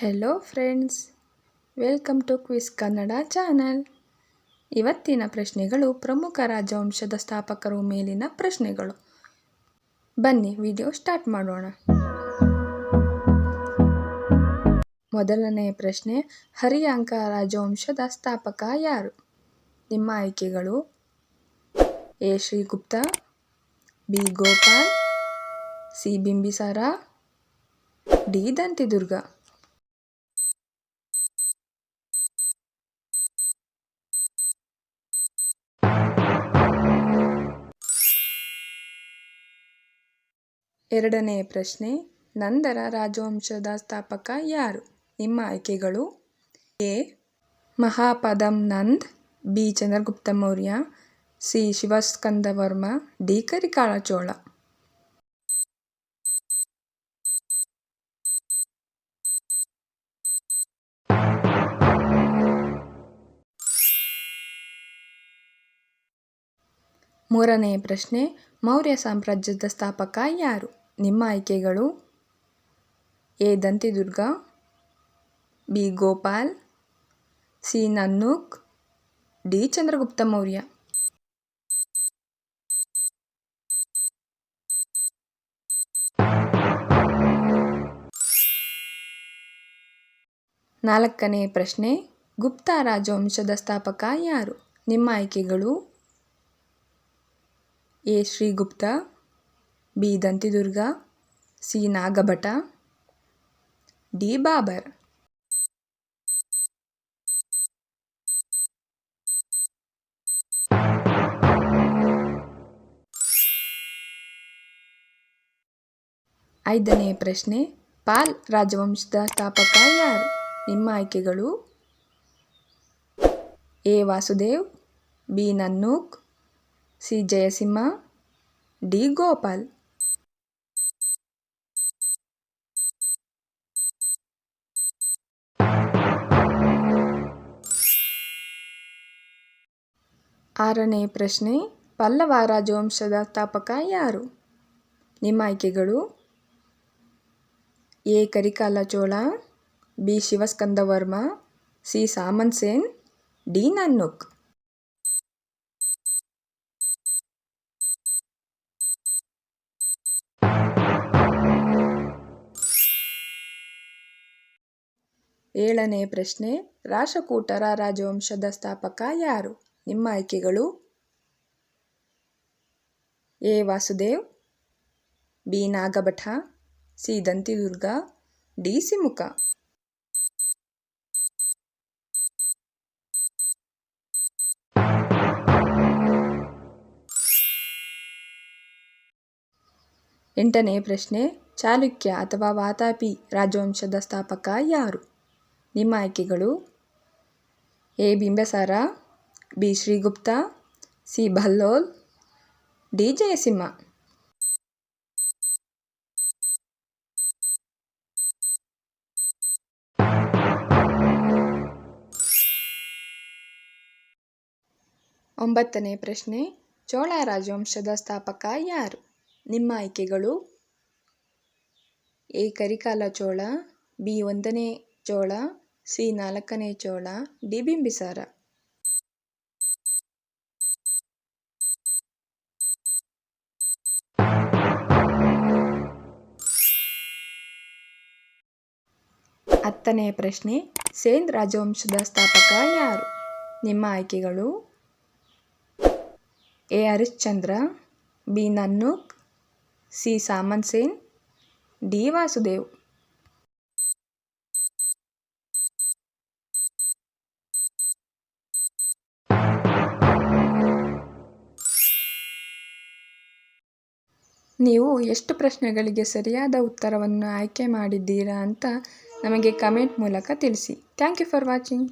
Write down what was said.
Hello friends welcome to quiz Kannada channel ಇವತ್ತಿನ ಪ್ರಶ್ನೆಗಳು ಪ್ರಮುಖ ರಾಜವಂಶದ ಸ್ಥಾಪಕರು ಮೇಲಿನ ಪ್ರಶ್ನೆಗಳು. ಬನ್ನಿ ವಿಡಿಯೋ ಸ್ಟಾರ್ಟ್ ಮಾಡೋಣ. ಮೊದಲನೆಯ ಪ್ರಶ್ನೆ, ಹರಿಯಾಂಕ ರಾಜವಂಶದ ಸ್ಥಾಪಕ ಯಾರು? ನಿಮ್ಮ ಆಯ್ಕೆಗಳು A. Srigupta, B. Gopal, C. Bimbisara, D. Dantidurga. ಎರಡನೆಯ ಪ್ರಶ್ನೆ ನಂದರ ರಾಜವಂಶದ ಸ್ಥಾಪಕ ಯಾರು? ನಿಮ್ಮ ಆಯ್ಕೆಗಳು A. Mahapadma Nanda, B. Chandragupta Maurya, C. Shivaskandavarman D. Karikala Chola ಮೂರನೆಯ ಪ್ರಶ್ನೆ, ಮೌರ್ಯ ಸಾಮ್ರಾಜ್ಯದ ಸ್ಥಾಪಕ ಯಾರು? ನಿಮ್ಮ ಆಯ್ಕೆಗಳು A. Dantidurga, B. Gopal, C. Nannuk, D. Chandragupta Maurya. ನಾಲ್ಕನೇ ಪ್ರಶ್ನೆ, ಗುಪ್ತ ರಾಜವಂಶದ ಸ್ಥಾಪಕ ಯಾರು? ನಿಮ್ಮ ಆಯ್ಕೆಗಳು A. Srigupta B. Dantidurga, C. Nagabhata, D. Babur. ಐದನೇ ಪ್ರಶ್ನೆ, ಪಾಲ್ ರಾಜವಂಶದ ಸ್ಥಾಪಕ ಯಾರು? ನಿಮ್ಮ ಆಯ್ಕೆಗಳು A. Vasudev, B. Nannuk, C. Jayasimha, D. Gopal. ಆರನೇ ಪ್ರಶ್ನೆ ಪಲ್ಲವ ರಾಜವಂಶದ ಸ್ಥಾಪಕ ಯಾರು? ನಿಮ್ಮ ಆಯ್ಕೆಗಳು, A. Karikala Chola B. Shivaskandavarman, C. Saman Sen, D. ನನ್ನುಕ್. ಏಳನೇ ಪ್ರಶ್ನೆ ರಾಷ್ಟ್ರಕೂಟರ ರಾಜವಂಶದ ಸ್ಥಾಪಕ ಯಾರು? ನಿಮ್ಮ ಆಯ್ಕೆಗಳು A. Vasudev, B. Nagabhata, C. Dantidurga, D. Simuka ಎಂಟನೇ ಪ್ರಶ್ನೆ, ಚಾಲುಕ್ಯ ಅಥವಾ ವಾತಾಪಿ ರಾಜವಂಶದ ಸ್ಥಾಪಕ ಯಾರು? ನಿಮ್ಮ ಆಯ್ಕೆಗಳು A. Bimbisara B. Srigupta, C. Ballal D. Jayasimha. ಒಂಬತ್ತನೇ ಪ್ರಶ್ನೆ. ಚೋಳ ರಾಜವಂಶದ ಸ್ಥಾಪಕ ಯಾರು? ನಿಮ್ಮ ಆಯ್ಕೆಗಳು? ಎ. ಕರಿಕಾಲ ಚೋಳ, ಬಿ. ಒಂದನೇ ಚೋಳ, ಸಿ. ನಾಲ್ಕನೇ ಚೋಳ, ಡಿ. ಬಿಂಬಿಸಾರ. ಹತ್ತನೇ ಪ್ರಶ್ನೆ, ಸೇನ್ ರಾಜವಂಶದ ಸ್ಥಾಪಕ ಯಾರು? ನಿಮ್ಮ ಆಯ್ಕೆಗಳು? A. Harishchandra, B. Nannuk, C. Saman Sen, D. Vasudev. ನೀವು ಎಷ್ಟು ಪ್ರಶ್ನೆಗಳಿಗೆ ಸರಿಯಾದ ಉತ್ತರವನ್ನು ಆಯ್ಕೆ ಮಾಡಿದ್ದೀರಾ ಅಂತ ನಮಗೆ ಕಮೆಂಟ್ ಮೂಲಕ ತಿಳಿಸಿ ಥ್ಯಾಂಕ್ ಯು ಫಾರ್ ವಾಚಿಂಗ್